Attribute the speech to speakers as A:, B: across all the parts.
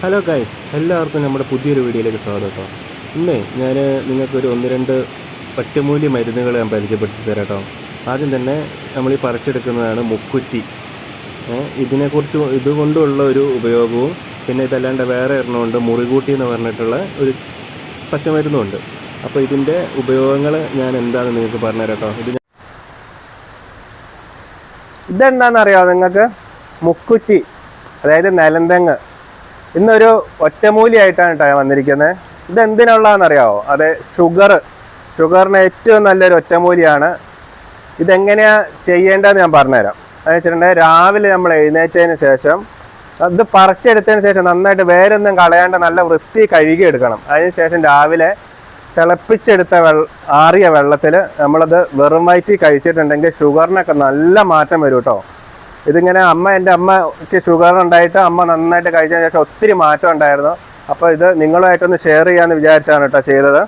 A: Hello guys എല്ലാവർക്കും നമ്മുടെ പുതിയൊരു വീഡിയോയിലേക്ക് സ്വാഗതം ഇന്ന് ഞാൻ നിങ്ങൾക്കൊരു ഒന്ന് രണ്ട് ഒറ്റമൂല്യ മരുന്നുകൾ ഞാൻ പരിചയപ്പെടുത്തി തരാം കേട്ടോ. ആദ്യം തന്നെ നമ്മൾ ഈ പറിച്ചെടുക്കുന്നതാണ് മുക്കുറ്റി. ഇതിനെക്കുറിച്ച് ഇതുകൊണ്ടുള്ള ഒരു ഉപയോഗവും പിന്നെ ഇതല്ലാണ്ട് വേറെ എണ്ണമുണ്ട് മുറികൂട്ടി എന്ന് പറഞ്ഞിട്ടുള്ള ഒരു പച്ചമരുന്നുണ്ട് അപ്പോൾ ഇതിന്റെ ഉപയോഗങ്ങൾ ഞാൻ എന്താണെന്ന് നിങ്ങൾക്ക് പറഞ്ഞുതരാം കേട്ടോ. ഇത്
B: ഇതെന്താണെന്നറിയാമോ നിങ്ങൾക്ക്? മുക്കുറ്റി. അതായത് നിലന്തെങ്ങ്. ഇന്നൊരു ഒറ്റമൂലിയായിട്ടാണ് കേട്ടോ വന്നിരിക്കുന്നത്. ഇത് എന്തിനുള്ളതെന്നറിയാവോ അതെ ഷുഗർ. ഷുഗറിന് ഏറ്റവും നല്ലൊരു ഒറ്റമൂലിയാണ്. ഇതെങ്ങനെയാ ചെയ്യേണ്ടതെന്ന് ഞാൻ പറഞ്ഞുതരാം. അതെന്ന് വെച്ചിട്ടുണ്ടെങ്കിൽ രാവിലെ നമ്മൾ എഴുന്നേറ്റതിന് ശേഷം അത് പറിച്ചെടുത്തതിന് ശേഷം നന്നായിട്ട് വേരൊന്നും കളയാണ്ട് നല്ല വൃത്തി കഴുകി എടുക്കണം. അതിന് ശേഷം രാവിലെ തിളപ്പിച്ചെടുത്ത വെള്ള ആറിയ വെള്ളത്തിൽ നമ്മളത് വെറും വയറ്റിൽ കഴിച്ചിട്ടുണ്ടെങ്കിൽ ഷുഗറിനൊക്കെ നല്ല മാറ്റം വരും കേട്ടോ. ഇതിങ്ങനെ അമ്മ എന്റെ അമ്മയ്ക്ക് ഷുഗർ ഉണ്ടായിട്ട് അമ്മ നന്നായിട്ട് കഴിച്ചതിന് ശേഷം ഒത്തിരി മാറ്റം ഉണ്ടായിരുന്നു. അപ്പോൾ ഇത് നിങ്ങളുമായിട്ടൊന്ന് ഷെയർ ചെയ്യാമെന്ന് വിചാരിച്ചാണ് കേട്ടോ ചെയ്തത്.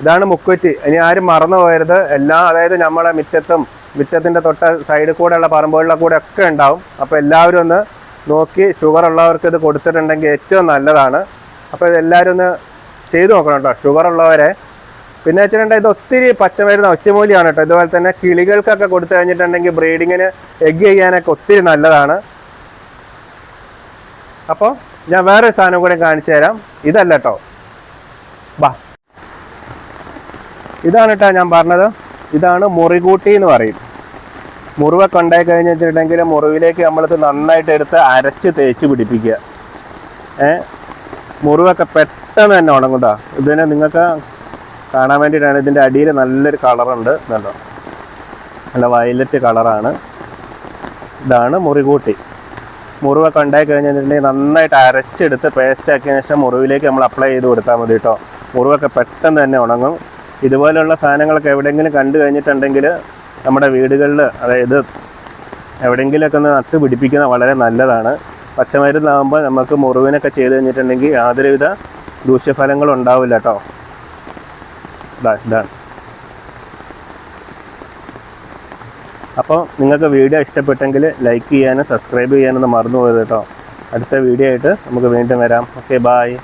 B: ഇതാണ് മുക്കുറ്റി. ഇനി ആരും മറന്നു പോയരുത് എല്ലാം അതായത് നമ്മളെ മിറ്റത്തും മുറ്റത്തിന്റെ തൊട്ട സൈഡിൽ കൂടെയുള്ള പറമ്പുകളിലെ കൂടെ ഒക്കെ ഉണ്ടാവും. അപ്പോൾ എല്ലാവരും ഒന്ന് നോക്കി ഷുഗർ ഉള്ളവർക്ക് ഇത് കൊടുത്തിട്ടുണ്ടെങ്കിൽ ഏറ്റവും നല്ലതാണ്. അപ്പോൾ ഇത് എല്ലാവരും ഒന്ന് ചെയ്തു നോക്കണം കേട്ടോ. ഷുഗർ ഉള്ളവരെ പിന്നെ വെച്ചിട്ടുണ്ടെങ്കിൽ ഇത് ഒത്തിരി പച്ചമരുന്ന് ഒറ്റമൂലിയാണ് കേട്ടോ. ഇതുപോലെ തന്നെ കിളികൾക്കൊക്കെ കൊടുത്തു കഴിഞ്ഞിട്ടുണ്ടെങ്കിൽ ബ്രീഡിങ്ങിന് എഗ് ചെയ്യാനൊക്കെ ഒത്തിരി നല്ലതാണ്. അപ്പോൾ ഞാൻ വേറൊരു സാധനം കൂടെ കാണിച്ചു തരാം. ഇതല്ല കേട്ടോ. ബാ. ഇതാണ് കേട്ടോ ഞാൻ പറഞ്ഞത്. ഇതാണ് മുറികൂട്ടി എന്ന് പറയും. മുറിവൊക്കെ ഉണ്ടായി കഴിഞ്ഞ് വെച്ചിട്ടുണ്ടെങ്കിൽ മുറിവിലേക്ക് നമ്മളിത് നന്നായിട്ട് എടുത്ത് അരച്ച് തേച്ച് പിടിപ്പിക്കുക. ഏ? മുറിവൊക്കെ പെട്ടെന്ന് തന്നെ ഉണങ്ങുതാ ഇതിനെ നിങ്ങൾക്ക് കാണാൻ വേണ്ടിയിട്ടാണ് ഇതിന്റെ അടിയിൽ നല്ലൊരു കളറുണ്ട്. കണ്ടോ? നല്ല വയലറ്റ് കളറാണ്. ഇതാണ് മുറികൂട്ടി. മുറിവൊക്കെ ഉണ്ടായി കഴിഞ്ഞിട്ടുണ്ടെങ്കിൽ നന്നായിട്ട് അരച്ചെടുത്ത് പേസ്റ്റ് ആക്കിയതിന് ശേഷം മുറിവിലേക്ക് നമ്മൾ അപ്ലൈ ചെയ്ത് കൊടുത്താൽ മതി കേട്ടോ. മുറിവൊക്കെ പെട്ടെന്ന് തന്നെ ഉണങ്ങും. ഇതുപോലെയുള്ള സാധനങ്ങളൊക്കെ എവിടെയെങ്കിലും കണ്ടു കഴിഞ്ഞിട്ടുണ്ടെങ്കിൽ നമ്മുടെ വീടുകളിൽ അതായത് എവിടെയെങ്കിലുമൊക്കെ ഒന്ന് നട്ട് പിടിപ്പിക്കുന്നത് വളരെ നല്ലതാണ്. പച്ചമരുന്നാകുമ്പോൾ നമുക്ക് മുറിവിനൊക്കെ ചെയ്ത് കഴിഞ്ഞിട്ടുണ്ടെങ്കിൽ യാതൊരുവിധ ദൂഷ്യഫലങ്ങളും ഉണ്ടാവില്ല കേട്ടോ. ഇതാ ഇതാണ് അപ്പോൾ നിങ്ങൾക്ക് വീഡിയോ ഇഷ്ടപ്പെട്ടെങ്കിൽ ലൈക്ക് ചെയ്യാനും സബ്സ്ക്രൈബ് ചെയ്യാനൊന്നും മറന്നു പോയത് കേട്ടോ. അടുത്ത വീഡിയോ ആയിട്ട് നമുക്ക് വീണ്ടും വരാം. Okay bye